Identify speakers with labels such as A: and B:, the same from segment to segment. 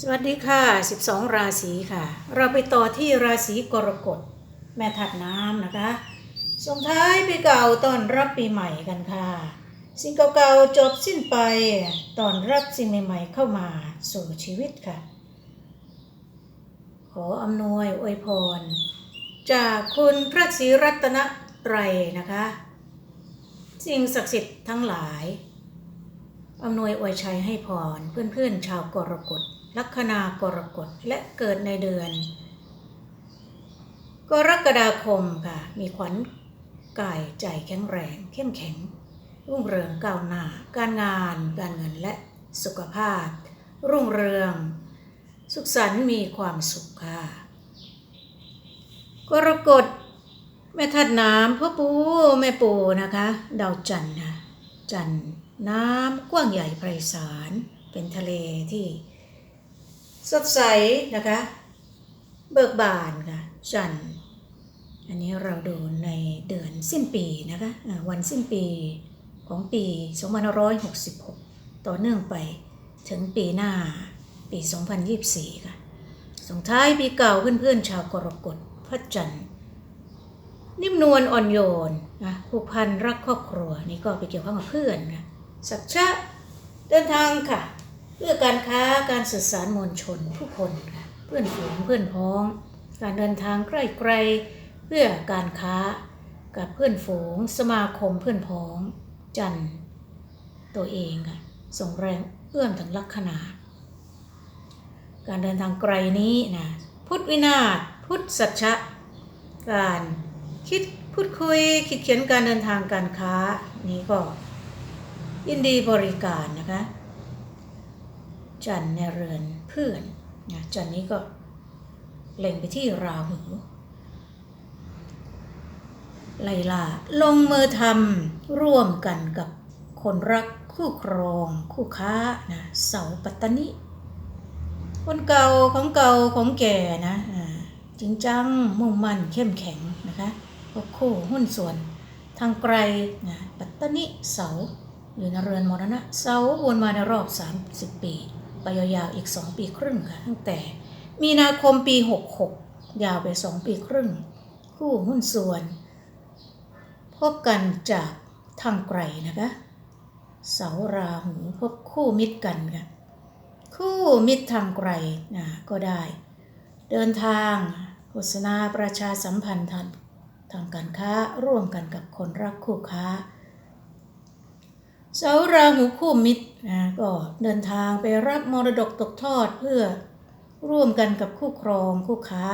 A: สวัสดีค่ะ 12 ราศีค่ะ เราไปต่อที่ราศีกรกฎ แม่ถัดน้ำนะคะ ส่งท้ายปีเก่าต้อนรับปีใหม่กันค่ะ สิ่งเก่าๆจบสิ้นไปต้อนรับสิ่งใหม่ ๆ เข้ามาสู่ชีวิตค่ะ ขออำนวยอวยพร จากคุณพระศรีรัตนไตรนะคะ สิ่งศักดิ์สิทธิ์ทั้งหลายอำนวยอวยชัยให้พรเพื่อนๆชาวกรกฎ ลัคนากรกฎและเกิดในเดือน กรกฎาคมค่ะ มีขวัญกายใจแข็งแรง เข้มแข็ง รุ่งเรืองก้าวหน้า การงาน การเงินและสุขภาพ รุ่งเรือง สุขสันต์มีความสุขค่ะ กรกฎแม่ทัดน้ำพ่อปูแม่ปูนะคะดาวจันทร์นะจันทร์น้ำกว้างใหญ่ไพศาลเป็นทะเลที่ สดใสนะคะ เบิกบานค่ะจันอันนี้เราดูในเดือนสิ้นปีนะคะวันสิ้นปีของปี2566 ต่อเนื่องไปถึงปีหน้าปี 2024 ค่ะส่งท้ายปีเก่าเพื่อนๆชาวกรกฎพระจันทร์นิ่มนวลอ่อนโยนนะผูกพันรักครอบครัวนี่ก็ไปเกี่ยวข้องกับเพื่อนนะสัจจะเดินทางค่ะ เพื่อการค้าการสื่อสารมวลชนผู้คนค่ะเพื่อนฝูงเพื่อนพ้อง การเดินทางใกล้ไกลเพื่อการค้ากับเพื่อนฝูงสมาคมเพื่อนพ้อง จันตัวเองค่ะส่งแรงเอื้อมถึงลัคนาการเดินทางไกลนี้นะพุทธวินาศพุทธสัจจะการคิดพูดคุยคิดเขียนการเดินทางการค้านี้ก็ยินดีบริการนะคะ จันทร์ในเรือนเพื่อนนะจันนี้ก็เล็งไปที่ราหูไลลาลงมือทำร่วมกันกับคนรักคู่ครองคู่ค้านะเสาปัตตนิคนเก่าของเก่าของแก่นะจริงจังมุ่งมั่นเข้มแข็งนะคะพวกคู่หุ้นส่วนทางไกลนะปัตตนิเสาอยู่ในเรือนมรณะเสาวนมาในรอบ 30 ปี ไปยาวๆอีก 2 ปีครึ่งค่ะ ตั้งแต่มีนาคมปี 66 ยาวไป 2 ปีครึ่ง คู่หุ้นส่วน พบกันจากทางไกลนะคะเสาราหูพบคู่มิตรกันค่ะคู่มิตรทางไกลนะก็ได้ เดินทางโฆษณาประชาสัมพันธ์ทางทางการค้าร่วมกันกับคนรักคู่ค้า เสาราหูคู่มิตรนะก็เดินทางไปรับมรดกตกทอดเพื่อร่วมกันกับคู่ครองคู่ค้า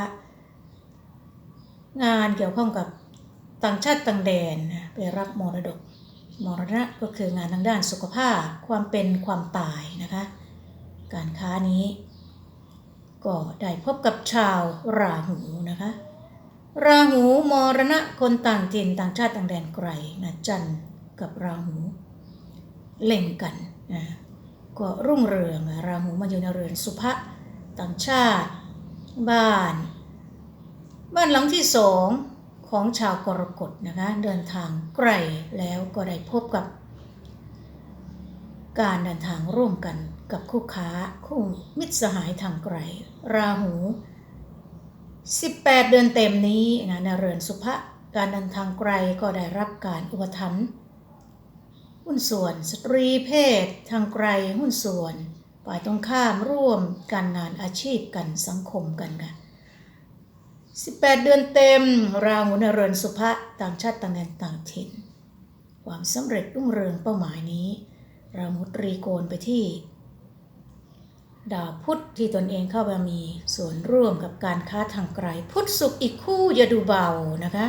A: งานเกี่ยวข้องกับต่างชาติต่างแดนนะไปรับมรดกมรณะก็คืองานทางด้านสุขภาพความเป็นความตายนะคะ การค้านี้ ก็ได้พบกับชาวราหูนะคะ ราหูมรณะคนต่างถิ่นต่างชาติต่างแดนไกลนะจันทร์กับราหู เล่งกันนะก็รุ่งเรืองราหูมาอยู่ในเรือนสุภะต่างชาติ บ้าน บ้านหลังที่สองของชาวกรกฎนะคะเดินทางไกลแล้วก็ได้พบกับ การเดินทางร่วมกันกับคู่ค้าคู่มิตรสหายทางไกล ราหู 18 เดือนเต็มนี้นะในเรือนสุภะการเดินทางไกลก็ได้รับการอุปถัมภ์ หุ้นส่วน สตรีเพศ ทางไกลหุ้นส่วนฝ่ายตรงข้ามร่วมการงานอาชีพกันสังคมกันค่ะ18 เดือนเต็ม ราหูในเรือนสุภะต่างชาติต่างแดนต่างถิ่น ความสำเร็จรุ่งเรืองเป้าหมายนี้ รามุตรีโกนไปที่ ดาวพุทธที่ตนเองเข้ามามีส่วนร่วมกับการค้าทางไกล พุทธสุขอีกคู่อย่าดูเบานะคะ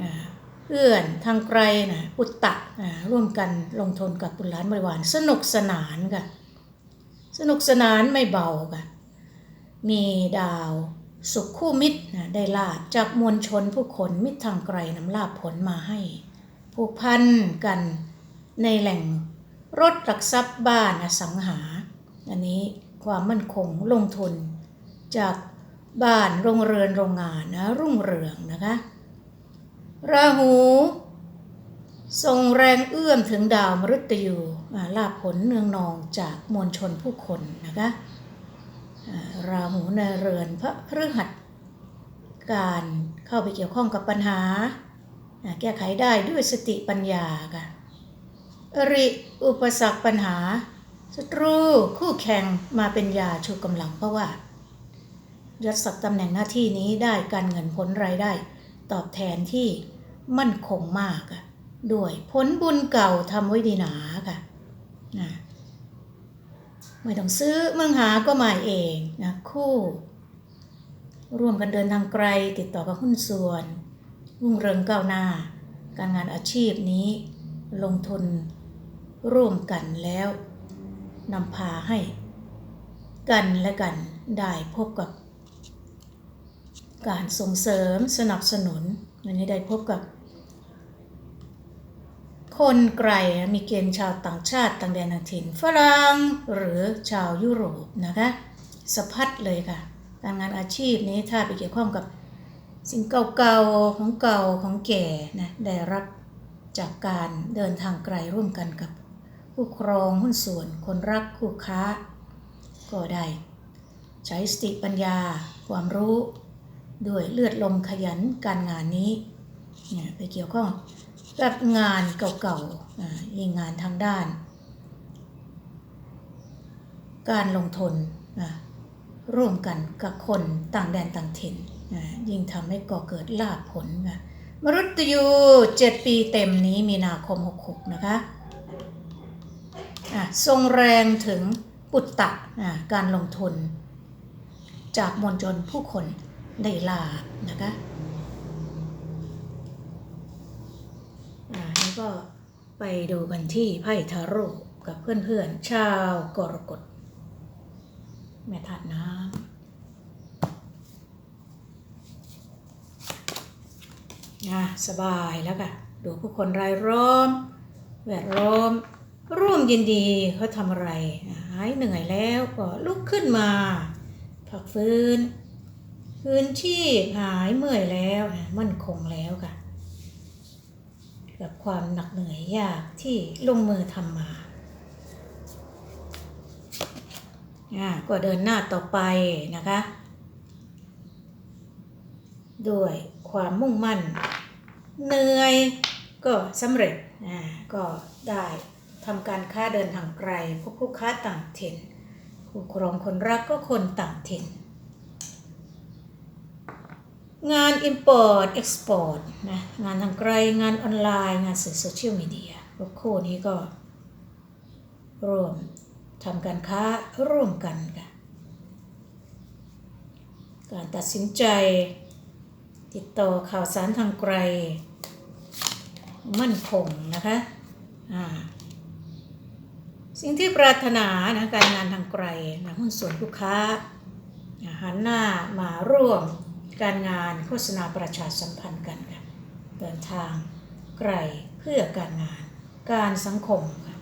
A: อ่า เพื่อนทางไกลนะปุตตะอ่าร่วมกันลงทุนกับบุญหลานบริวารสนุกสนานค่ะสนุกสนานไม่เบาค่ะมีดาวสุขคู่มิตรนะได้ลาบจากมวลชนผู้คนมิตรทางไกลนำลาบผลมาให้ ผูกพันกันในแหล่งรถหลักทรัพย์บ้านอสังหา อันนี้ความมั่นคงลงทุนจากบ้านโรงเรือนโรงงานนะรุ่งเรืองนะคะ ราหูส่งแรงเอื้อมถึงดาวมฤตยูอ่าลาผลเนืองนองจากมวลชนผู้คนนะคะราหูในเรือนพระพฤหัส การเข้าไปเกี่ยวข้องกับปัญหาอ่าแก้ไขได้ด้วยสติปัญญาค่ะอริอุปสรรคปัญหาศัตรูคู่แข่งมาเป็นยาชูกำลังเพราะว่ายศศักดิ์ตำแหน่งหน้าที่นี้ได้การเงินผลรายได้ ตอบแทนที่ มั่นคงมากอะด้วยผลบุญเก่าทำไว้ดีหนาค่ะนะไม่ต้องซื้อเมืองหาก็มาเองนะคู่ ร่วมกันเดินทางไกลติดต่อกับหุ้นส่วนรุ่งเรืองก้าวหน้า การงานอาชีพนี้ลงทุนร่วมกันแล้วนำพาให้ กันและกันได้พบกับ การส่งเสริมสนับสนุนอันนี้ได้พบกับ คนไกลมีเกณฑ์ชาวต่างชาติต่างแดนต่างถิ่นฝรั่งหรือชาวยุโรปนะคะสะพัดเลยค่ะ การงานอาชีพนี้ถ้าไปเกี่ยวข้องกับสิ่งเก่าๆของเก่าของแก่นะได้รับจากการเดินทางไกลร่วมกันกับผู้ครองหุ้นส่วนคนรักคู่ค้า ก็ได้ใช้สติปัญญาความรู้ ด้วยเลือดลมขยันการงานนี้เนี่ยไปเกี่ยวข้อง กับงานเก่าๆยิ่งงานทางด้าน การลงทุนร่วมกันกับคนต่างแดนต่างถิ่นยิ่งทำให้ก่อเกิดลาภผลมรุตยู7ปีเต็มนี้มีนาคม66นะคะทรงแรงถึงปุตตะอะการลงทุน จากมวลชนผู้คนได้ลาบนะคะอ่านี่ ก็ไปดูกันที่ไพ่ทาโร่กับเพื่อนๆ ชาวกรกฎ แม่ธาตุน้ำอะสบายแล้วค่ะ ดูผู้คนรายล้อม แวดล้อม ร่วมยินดีเขาทำอะไรอะหายเหนื่อยแล้วก็ลุกขึ้นมาพักฟื้นพื้นที่หายเมื่อยแล้วนะมั่นคงแล้วค่ะ กับความหนักเหนื่อยยากที่ลงมือทำมาก็เดินหน้าต่อไปนะคะ ด้วยความมุ่งมั่น เหนื่อยก็สำเร็จก็ได้ทำการค้าเดินทางไกลพบผู้ค้าต่างถิ่นผู้ครองคนรักก็คนต่างถิ่น งาน Import Export นะงานทางไกลงานออนไลน์ งานสื่อโซเชียลมีเดียพวกคู่นี้ก็ ร่วมทำการค้าร่วมกันค่ะการตัดสินใจ ติดต่อข่าวสารทางไกล มั่นคงนะคะอ่าสิ่งที่ปรารถนานะการงานทางไกลนะหุ้นส่วนลูกค้าหันหน้ามาร่วม การงานโฆษณาประชาสัมพันธ์กันค่ะเดินทางไกลเพื่อการงานการสังคมค่ะ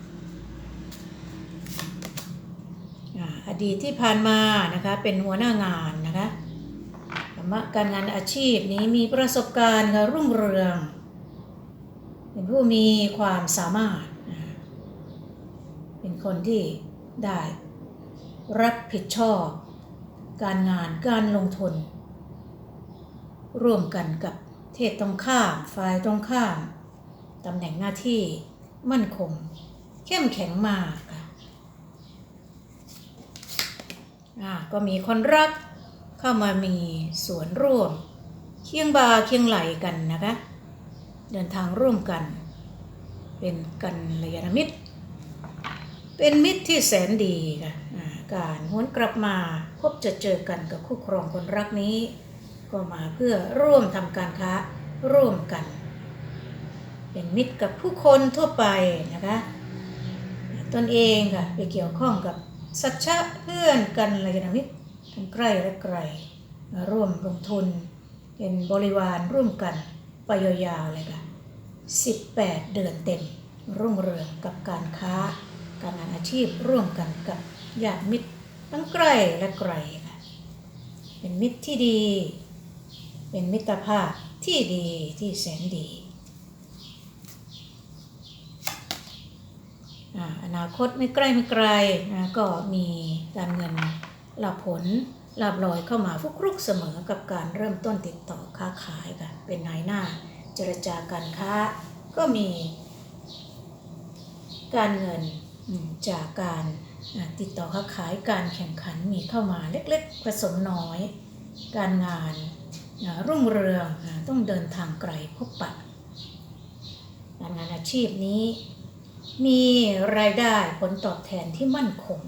A: อ่าอดีตที่ผ่านมานะคะเป็นหัวหน้างานนะคะธรรมะการงานอาชีพนี้มีประสบการณ์ค่ะรุ่งเรือง เป็นผู้มีความสามารถ เป็นคนที่ได้รับผิดชอบ การงานการลงทุน ร่วมกันกับเทศตรงข้ามฝ่ายตรงข้ามตำแหน่งหน้าที่มั่นคง เข้มแข็งมากค่ะก็มีคนรักเข้ามามีส่วนร่วม เคียงบ่าเคียงไหลกันนะคะ เดินทางร่วมกัน เป็นกันระยาณมิตร เป็นมิตรที่แสนดีค่ะการหวนกลับมาพบจะเจอกันกับคู่ครองคนรักนี้ ก็มาเพื่อร่วมทำการค้าร่วมกัน เป็นมิตรกับผู้คนทั่วไปนะคะตนเองค่ะไปเกี่ยวข้องกับสัจฉะเพื่อนกันระยาณมิตรทั้งใกล้และไกลมาร่วมลงทุน เป็นบริวารร่วมกันไปยาวๆเลยค่ะ18 เดือนเต็ม รุ่งเรืองกับการค้า การงานอาชีพร่วมกันกับญาติมิตรทั้งใกล้และไกลค่ะเป็นมิตรที่ดี เป็นมิตรภาพที่ดีที่แสนดี อนาคตไม่ใกล้ไม่ไกลนะก็มีการเงินหลาภผลหลาบลอยเข้ามาฟุกรุกเสมอกับการเริ่มต้นติดต่อค้าขายค่ะเป็นนายหน้าเจรจาการค้าก็มีการเงินจากการติดต่อค้าขายการแข่งขันมีเข้ามาเล็กๆผสมน้อย การงาน รุ่งเรืองต้องเดินทางไกลพบปะการงานอาชีพนี้มีรายได้ผลตอบแทนที่มั่นคง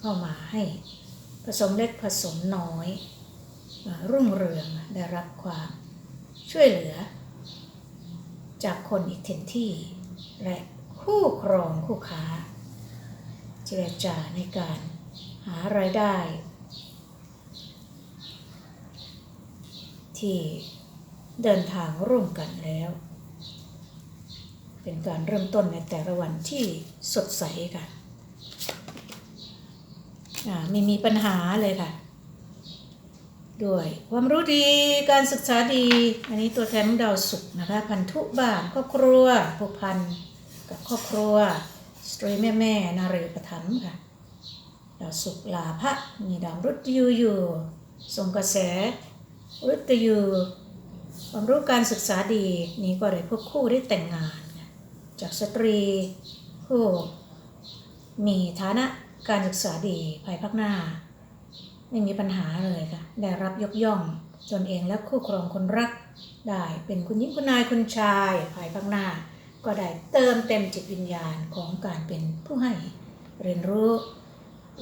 A: เข้ามาให้ผสมเล็กผสมน้อย รุ่งเรืองได้รับความช่วยเหลือ จากคนอีกเทนที่ และคู่ครองคู่ค้า เจรจาในการหารายได้ ที่เดินทางร่วมกันแล้ว เป็นการเริ่มต้นในแต่ละวันที่สดใสค่ะไม่มีปัญหาเลยค่ะ ด้วยความรู้ดีการศึกษาดี อันนี้ตัวแทนของดาวศุกนะคะ พันธุบ้านครอบครัวผูกพันกับครอบครัวสตรีแม่แม่นารีประถัมค่ะดาวศุกลาภะมีดาวรุตยูอยู่ส่งกระแส รุตยูความรู้การศึกษาดีนี้ก็ได้พบคู่ได้แต่งงาน จากสตรีผู้มีฐานะการศึกษาดีภายภาคหน้า ไม่มีปัญหาเลยค่ะ ได้รับยกย่องตนเองและคู่ครองคนรักได้เป็นคุณหญิงคุณนายคุณชายภายภาคหน้า ก็ได้เติมเต็มจิตวิญญาณของการเป็นผู้ให้เรียนรู้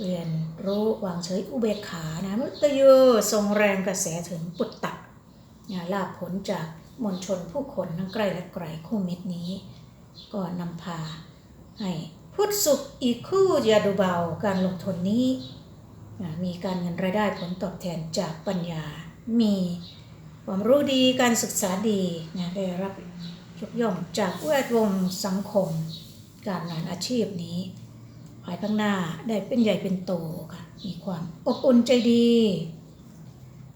A: เรียนรู้วางเฉยอุเบกขานะมุตตโยทรงแรงกระแสถึงปุตตะนี่ลาภผลจากมวลชนผู้คนทั้งใกล้และไกลคู่มิตรนี้ ก็นำพาให้พุทธสุขอีกคู่ยาดูเบาการลงทุนนี้มีการเงินรายได้ผลตอบแทนจากปัญญา มีความรู้ดีการศึกษาดีนะได้รับยกย่องจากแวดวงสังคม การงานอาชีพนี้ ภายข้างหน้าได้เป็นใหญ่เป็นโตค่ะ มีความอบอุ่นใจดี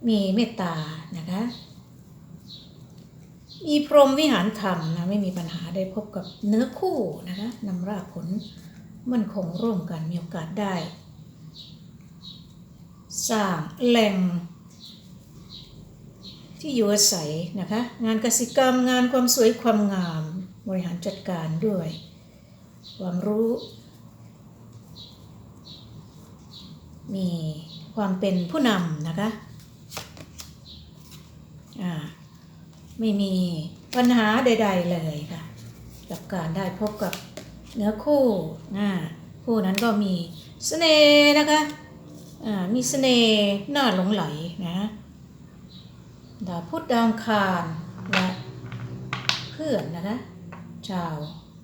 A: มีเมตตานะคะ มีพรหมวิหารธรรมนะไม่มีปัญหาได้พบกับเนื้อคู่นะคะนำรากผลมั่นคงร่วมกันมีโอกาสได้ สร้างแหล่งที่อยู่อาศัยนะคะ งานกสิกรรมงานความสวยความงาม บริหารจัดการด้วย ความรู้ มีความเป็นผู้นำนะคะอ่าไม่มีปัญหาใด ๆ เลยค่ะ กับการได้พบกับเนื้อคู่อ่าคู่นั้นก็มีเสน่ห์นะคะอ่ามีเสน่ห์น่าหลงไหลนะดาวพุธดาวคารและเพื่อนนะคะชาว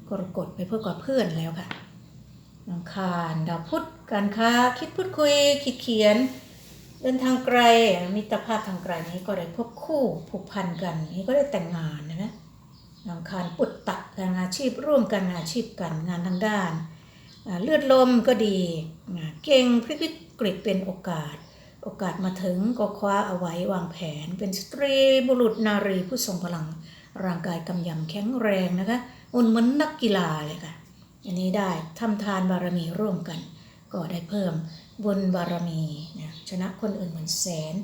A: กรกฎไปพบกับเพื่อนแล้วค่ะ ดาวอังคารดาวพุธการค้าคิดพูดคุยคิดเขียน เดินทางไกลมิตรภาพทางไกลนี้ก็ได้พบคู่ผูกพันกัน นี้ก็ได้แต่งงานนะนะดาวอังคารปุตตะการอาชีพร่วมกันอาชีพกันงานทางด้าน เลือดลมก็ดีเก่งพลิกวิกฤตเป็นโอกาส โอกาสมาถึงก็คว้าเอาไว้วางแผน เป็นสตรีบุรุษนารีผู้ทรงพลังร่างกายกำยำแข็งแรงนะคะอุ่นเหมือนนักกีฬาเลยค่ะ อันนี้ได้ทำทานบารมีร่วมกัน ก็ได้เพิ่มบุญบารมีนะชนะคนอื่นเหมือนแสน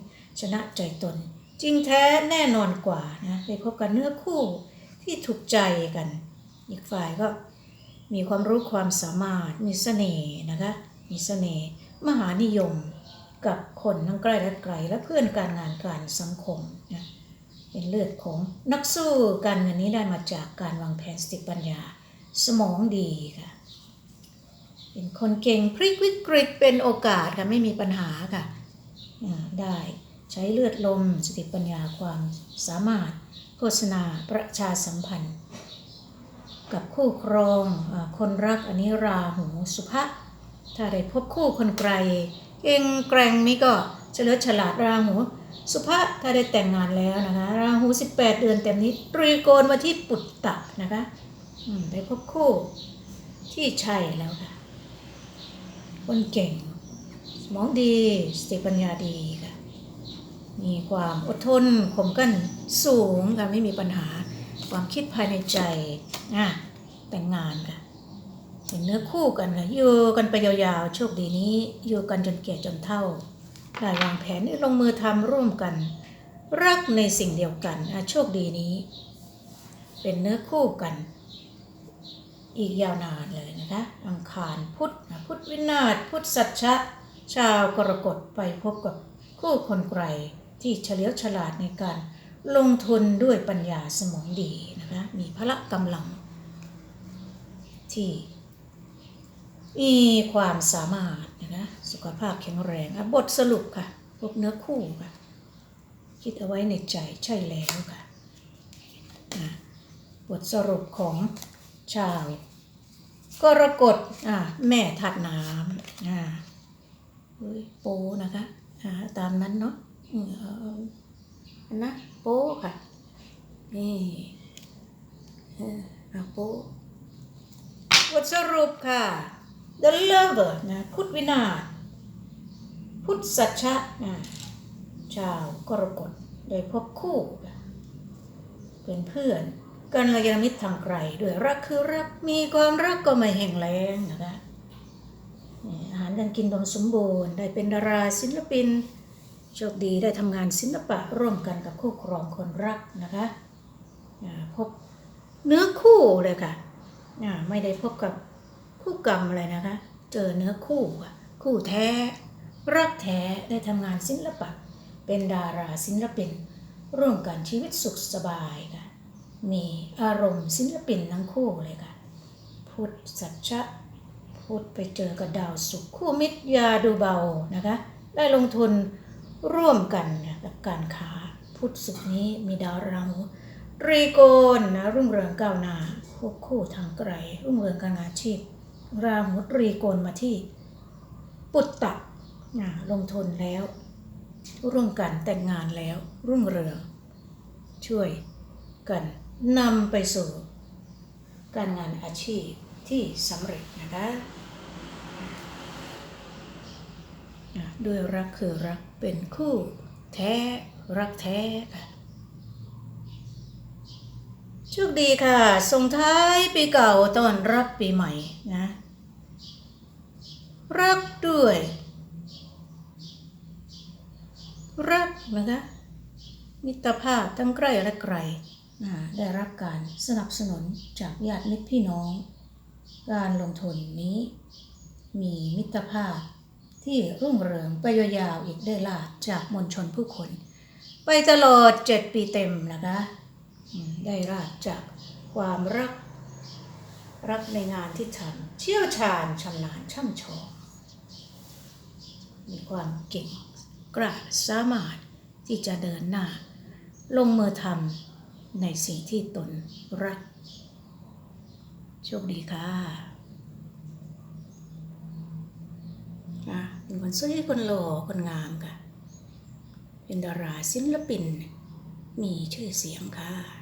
A: ชนะใจตน จริงแท้แน่นอนกว่านะไปพบกันเนื้อคู่ที่ถูกใจกัน อีกฝ่ายก็มีความรู้ความสามารถมีเสน่ห์นะคะมีเสน่ห์มหานิยมกับคนทั้งใกล้และไกลและเพื่อนการงานการสังคมนะเป็นเลือดของนักสู้การเงินนี้ได้มาจากการวางแผนสติปัญญา สมองดีค่ะ เป็นคนเก่งพลิกวิกฤตเป็นโอกาสค่ะ ไม่มีปัญหาค่ะ ได้ใช้เลือดลมสติปัญญาความสามารถโฆษณาประชาสัมพันธ์ กับคู่ครองคนรักอันนี้ราหูสุภะถ้าได้พบคู่คนไกลเก่งแกร่งนี่ก็เฉลิมฉลาดราหูสุภะถ้าได้แต่งงานแล้วนะคะ ราหู 18 เดือนเต็มนี้ตรีโกณมาที่ปุตตะนะคะ ได้พบคู่ที่ใช่แล้วค่ะ คนเก่ง สมองดีสติปัญญาดีค่ะ มีความอดทนข่มกั้นสูงค่ะ ไม่มีปัญหาความคิดภายในใจอะแต่งงานค่ะเป็นเนื้อคู่กันค่ะอยู่กันไปยาวๆ โชคดีนี้ อยู่กันจนแก่จนเฒ่าได้วางแผนลงมือทำร่วมกัน รักในสิ่งเดียวกันอะโชคดีนี้ เป็นเนื้อคู่กัน อีกยาวนานเลยนะคะอังคารพุธพุธวินาศพุธสัชชะ ชาวกรกฎไปพบกับคู่คนไกลที่เฉลียวฉลาดในการลงทุนด้วยปัญญาสมองดีนะคะมีพละกำลัง ที่มีความสามารถนะคะสุขภาพแข็งแรงบทสรุปค่ะพวกเนื้อคู่ค่ะ คิดเอาไว้ในใจใช่แล้วค่ะบทสรุปของชาว กรกฎอะแม่ถัดน้ำอะเฮ้นะคะอะตามนั้นเนาะนะโปค่ะ นี่เอาโปบทสรุปค่ะ The Lover นะพุทธวินาศพุทธสัชชะนะชาวกรกฎได้พบคู่ เป็นเพื่อน กันระยาณมิตรทางไกลด้วยรักคือรักมีความรักก็ไม่แห่งแรงนะคะอาหารการกินดมสมบูรณ์ ได้เป็นดาราศิลปินโชคดีได้ทำงานศิลปะร่วมกันกับคู่ครองคนรักนะคะพบเนื้อคู่เลยค่ะไม่ได้พบกับคู่กรรมอะไรนะคะ เจอเนื้อคู่คู่แท้ รักแท้ได้ทำงานศิลปะ เป็นดาราศิลปินร่วมกันชีวิตสุขสบายค่ะ มีอารมณ์ศิลปินทั้งคู่เลยค่ะ พุทธสัจจะพุทธไปเจอกับดาวสุขคู่มิตรยาดูเบานะคะ ได้ลงทุนร่วมกันกับการค้าพุทธสุขนี้มีดาวราหูรีโกนนะรุ่งเรืองก้าวหน้าควบคู่ทางไกล รุ่งเรืองการงานอาชีพ ราหุรีโกนมาที่ ปุตตะนะลงทุนแล้ว ร่วมกันแต่งงานแล้วรุ่งเรืองช่วยกัน นำไปสู่การงานอาชีพที่สำเร็จนะคะด้วยรักคือรักเป็นคู่แท้รักแท้ค่ะโชคดีค่ะส่งท้ายปีเก่าต้อนรับปีใหม่นะรักด้วย รักนะคะมิตรภาพทั้งใกล้และไกล ได้รับการสนับสนุนจากญาติมิตรพี่น้อง การลงทุนนี้ มีมิตรภาพที่รุ่งเรืองไปยาวๆอีกได้ลาภจากมวลชนผู้คน ไปตลอดเจ็ดปีเต็มนะคะ ได้ราบจากความรัก รักในงานที่ทำเชี่ยวชาญชำนาญช่ำชองมีความเก่งกล้าสามารถที่จะเดินหน้า ลงมือทำ ในสิ่งที่ตนรัก โชคดีค่ะนะเป็นคนสวยคนหล่อคนงามค่ะ เป็นดาราศิลปิน มีชื่อเสียงค่ะ